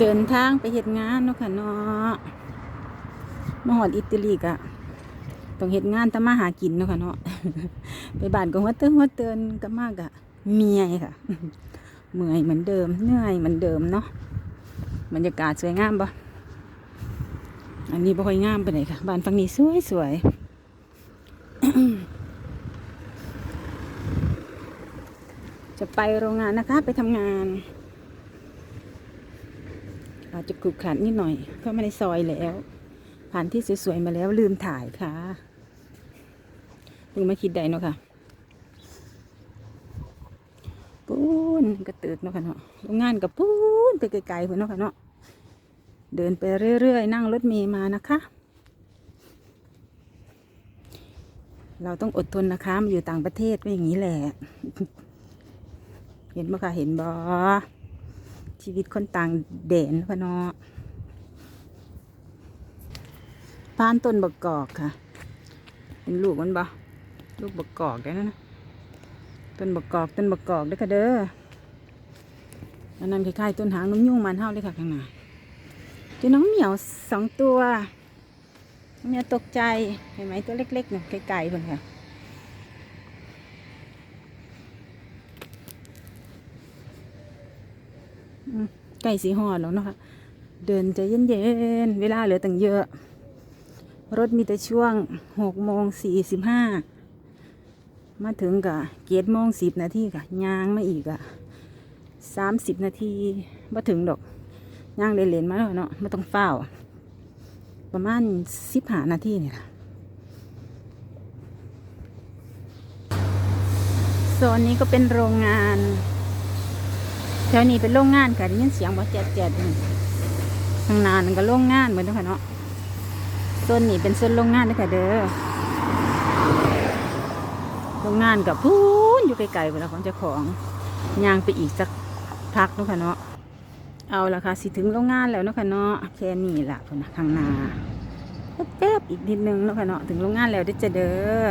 เดินทางไปเฮ็ดงานเนาะค่ะเนาะมาหอดอิตาลีกะต้องเฮ็ดงานทำมาหากินเนาะค่ะเนาะไปบ้านก็หัวเตือนหัวเตือนก็มากอะเมียค่ะเมื่อยเหมือนเดิมเหนื่อยเหมือนเดิมเนาะบรรยากาศสวยงามปะอันนี้บ่ค่อยงามไปไหนค่ะบ้านฝั่งนี้สวยสวยจะไปโรงงานนะคะไปทำงาน อาจจะขรุขระนิดหน่อยเพราะม่ได้ซอยแล้ว ผ่านที่สวยๆมาแล้วลืมถ่ายค่ะเพิ่งมาคิดได้เนาะค่ะปูนกระตือเนาะค่ะเนาะโรงงานกับปูนไปไกลๆพุ่นเนาะค่ะเนาะเดินไปเรื่อยๆ นั่งรถเมย์มานะคะ เราต้องอดทนนะคะมาอยู่ต่างประเทศก็อย่างนี้แหละ เห็นบ่ค่ะเห็นบ่ ชีวิตคนต่างแดนพะเนาะพานต้นบกกอกค่ะ เป็นลูกมันบ่ลูกบกกอกได้นะนะต้นบกกอกต้นบกกอกเด้อค่ะเด้ออันนั้นคล้ายๆต้นหางนมยุ่งมันเท่าเลยค่ะข้างหน้าเจอน้องเหมียวสองตัวน้องเหมียวตกใจเห็นไหมตัวเล็กๆเนี่ยไกลๆคนค่ะ ใกล้สีหอดแล้วเนาะคะเดินใจเย็นๆ เวลาเหลือตั้งเยอะ รถมีแต่ช่วงหกโมงสี่สิบห้ามาถึงกะเกียรโมงสิบนาทีกะยางมาอีกอะสามสิบนาทีมาถึงดอกย่างเลนๆมาแล้วเนาะไม่ต้องเฝ้า ประมาณสิบหานาทีนี่แหละโซนนี้ก็เป็นโรงงาน ถวนี้เป็นโรงงานค่ะได้ยินเสียงบ่แจ๊ดแจ๊ดข้างหน้านั่นก็โรงงานเหมือนกันค่ะเนาะโซนนี้เป็นโซนโรงงานเลยค่ะเด้อโรงงานกับพูนอยู่ไกลๆเวลาของเจ้าของย่างไปอีกสักพักเนาะค่ะเนาะเอาละค่ะสิถึงโรงงานแล้วเนาะค่ะเนาะแค่นี้ละพุ่นะข้างหน้าแป๊บอีกนิดนึงเนาะค่ะเนาะถึงโรงงานแล้วเด้จะเด้อ